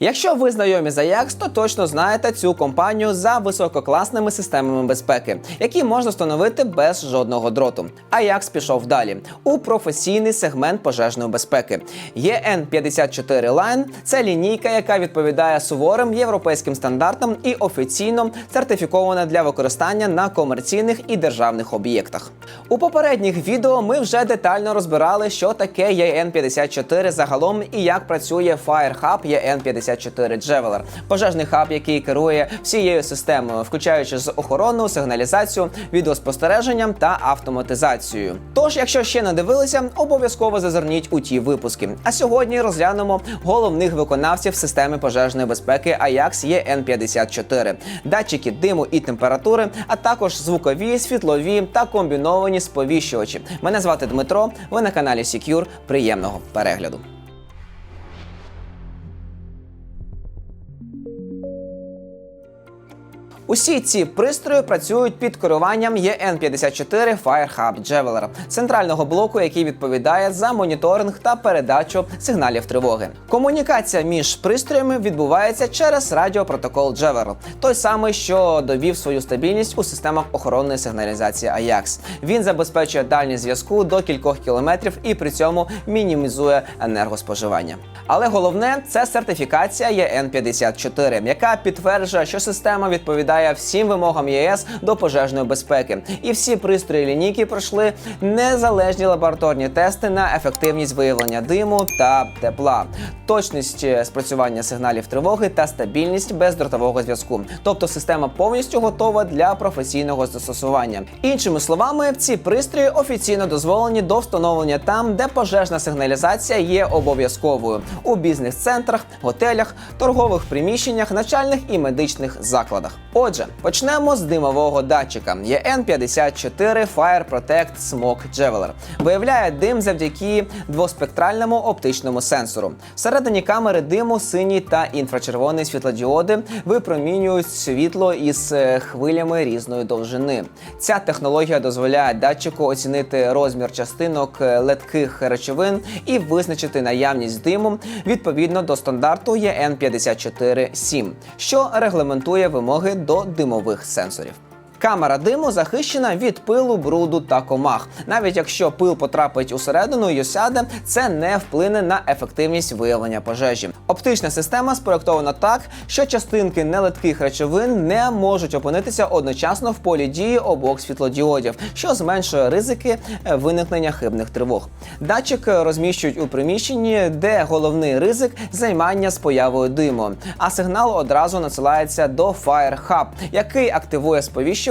Якщо ви знайомі з Ajax, то точно знаєте цю компанію за висококласними системами безпеки, які можна встановити без жодного дроту. Ajax пішов далі у професійний сегмент пожежної безпеки. EN54 Line – це лінійка, яка відповідає суворим європейським стандартам і офіційно сертифікована для використання на комерційних і державних об'єктах. У попередніх відео ми вже детально розбирали, що таке EN54 загалом і як працює FireHub EN54 Javeler – пожежний хаб, який керує всією системою, включаючи з охорону, сигналізацію, відеоспостереженням та автоматизацією. Тож, якщо ще не дивилися, обов'язково зазирніть у ті випуски. А сьогодні розглянемо головних виконавців системи пожежної безпеки Ajax EN54, датчики диму і температури, а також звукові, світлові та комбіновані сповіщувачі. Мене звати Дмитро. Ви на каналі Secure. Приємного перегляду. Усі ці пристрої працюють під керуванням EN54 FireHub Javeler – центрального блоку, який відповідає за моніторинг та передачу сигналів тривоги. Комунікація між пристроями відбувається через радіопротокол Javeler, той самий, що довів свою стабільність у системах охоронної сигналізації Ajax. Він забезпечує дальність зв'язку до кількох кілометрів і при цьому мінімізує енергоспоживання. Але головне це сертифікація EN54, яка підтверджує, що система відповідає всім вимогам ЄС до пожежної безпеки. І всі пристрої лінійки пройшли незалежні лабораторні тести на ефективність виявлення диму та тепла, точність е, спрацювання сигналів тривоги та стабільність бездротового зв'язку. Тобто система повністю готова для професійного застосування. Іншими словами, ці пристрої офіційно дозволені до встановлення там, де пожежна сигналізація є обов'язковою у бізнес-центрах, готелях, торгових приміщеннях, навчальних і медичних закладах. Отже, почнемо з димового датчика EN54 Fire Protect Smoke Javeler. Виявляє дим завдяки двоспектральному оптичному сенсору. Всередині камери диму сині та інфрачервоні світлодіоди випромінюють світло із е, хвилями різної довжини. Ця технологія дозволяє датчику оцінити розмір частинок е, летких речовин і визначити наявність диму відповідно до стандарту EN54-7, що регламентує вимоги до димових сенсорів. Камера диму захищена від пилу, бруду та комах. Навіть якщо пил потрапить усередину і осяде, це не вплине на ефективність виявлення пожежі. Оптична система спроектована так, що частинки нелетких речовин не можуть опинитися одночасно в полі дії обох світлодіодів, що зменшує ризики е, виникнення хибних тривог. Датчик розміщують у приміщенні, де головний ризик займання з появою диму, а сигнал одразу надсилається до Fire Hub, який активує сповіщення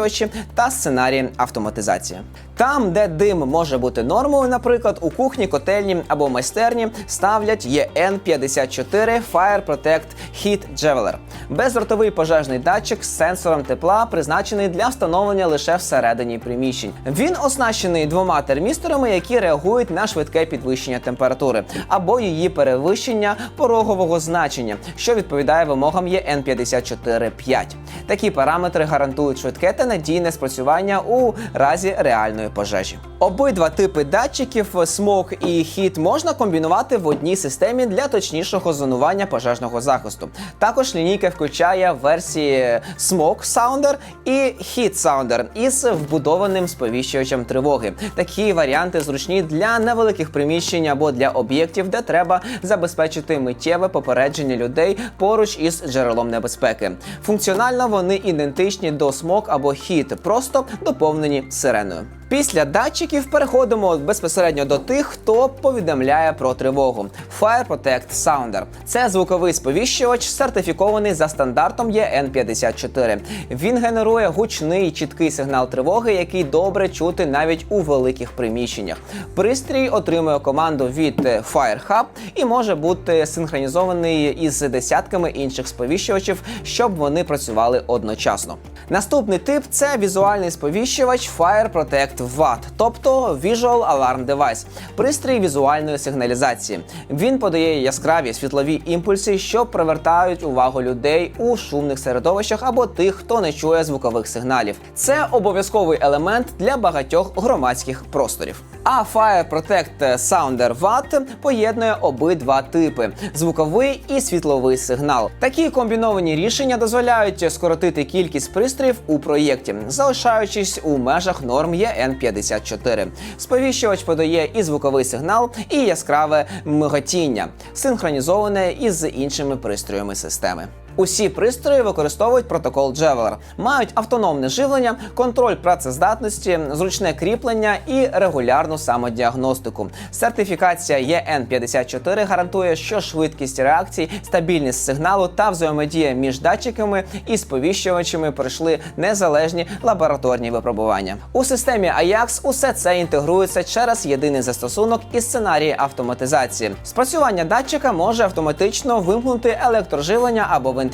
та сценарії автоматизації. Там, де дим може бути нормою, наприклад, у кухні, котельні або майстерні, ставлять EN54 Fire Protect Heat Javeler. Безротовий пожежний датчик з сенсором тепла, призначений для встановлення лише всередині приміщень. Він оснащений двома термісторами, які реагують на швидке підвищення температури або її перевищення порогового значення, що відповідає вимогам EN54-5. Такі параметри гарантують швидке та надійне спрацювання у разі реальної пожежі. Обидва типи датчиків Smoke і Heat можна комбінувати в одній системі для точнішого зонування пожежного захисту. Також лінійка включає версії Smoke Sounder і Heat Sounder із вбудованим сповіщувачем тривоги. Такі варіанти зручні для невеликих приміщень або для об'єктів, де треба забезпечити миттєве попередження людей поруч із джерелом небезпеки. Функціонально вони ідентичні до Smoke або Heat, просто доповнені сиреною. Після датчиків переходимо безпосередньо до тих, хто повідомляє про тривогу. Fire Protect Sounder – це звуковий сповіщувач, сертифікований за стандартом EN54. Він генерує гучний чіткий сигнал тривоги, який добре чути навіть у великих приміщеннях. Пристрій отримує команду від Fire Hub і може бути синхронізований із десятками інших сповіщувачів, щоб вони працювали одночасно. Наступний тип це візуальний сповіщувач Fire Protect VAT, тобто Visual Alarm Device, пристрій візуальної сигналізації. Він подає яскраві світлові імпульси, що привертають увагу людей у шумних середовищах або тих, хто не чує звукових сигналів. Це обов'язковий елемент для багатьох громадських просторів. А Fire Protect Sounder Watt поєднує обидва типи звуковий і світловий сигнал. Такі комбіновані рішення дозволяють скоротити кількість пристроїв у проєкті, залишаючись у межах норм EN54. Сповіщувач подає і звуковий сигнал, і яскраве миготіння, синхронізоване із іншими пристроями системи. Усі пристрої використовують протокол Javeler, мають автономне живлення, контроль працездатності, зручне кріплення і регулярну самодіагностику. Сертифікація EN54 гарантує, що швидкість реакцій, стабільність сигналу та взаємодія між датчиками і сповіщувачами пройшли незалежні лабораторні випробування. У системі Ajax усе це інтегрується через єдиний застосунок і сценарії автоматизації. Спрацювання датчика може автоматично вимкнути електроживлення або вентиляцію,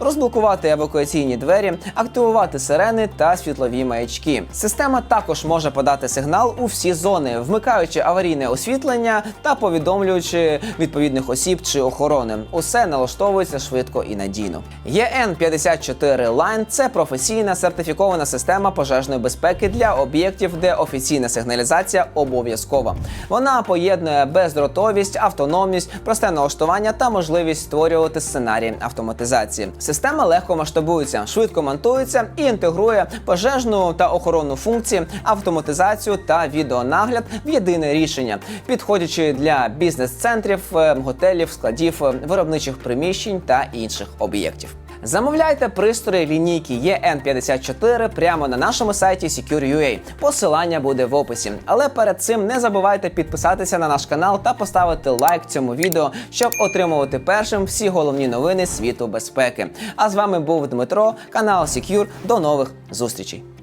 розблокувати евакуаційні двері, активувати сирени та світлові маячки. Система також може подати сигнал у всі зони, вмикаючи аварійне освітлення та повідомлюючи відповідних осіб чи охорони. Усе налаштовується швидко і надійно. EN54 Line – це професійна сертифікована система пожежної безпеки для об'єктів, де офіційна сигналізація обов'язкова. Вона поєднує бездротовість, автономність, просте налаштування та можливість створювати сценарії автоматизації. Система легко масштабується, швидко монтується і інтегрує пожежну та охоронну функції, автоматизацію та відеонагляд в єдине рішення, підходячи для бізнес-центрів, е, готелів, складів, е, виробничих приміщень та інших об'єктів. Замовляйте пристрої лінійки EN54 прямо на нашому сайті Secure.ua. Посилання буде в описі. Але перед цим не забувайте підписатися на наш канал та поставити лайк цьому відео, щоб отримувати першим всі головні новини світу безпеки. А з вами був Дмитро, канал Secure. До нових зустрічей.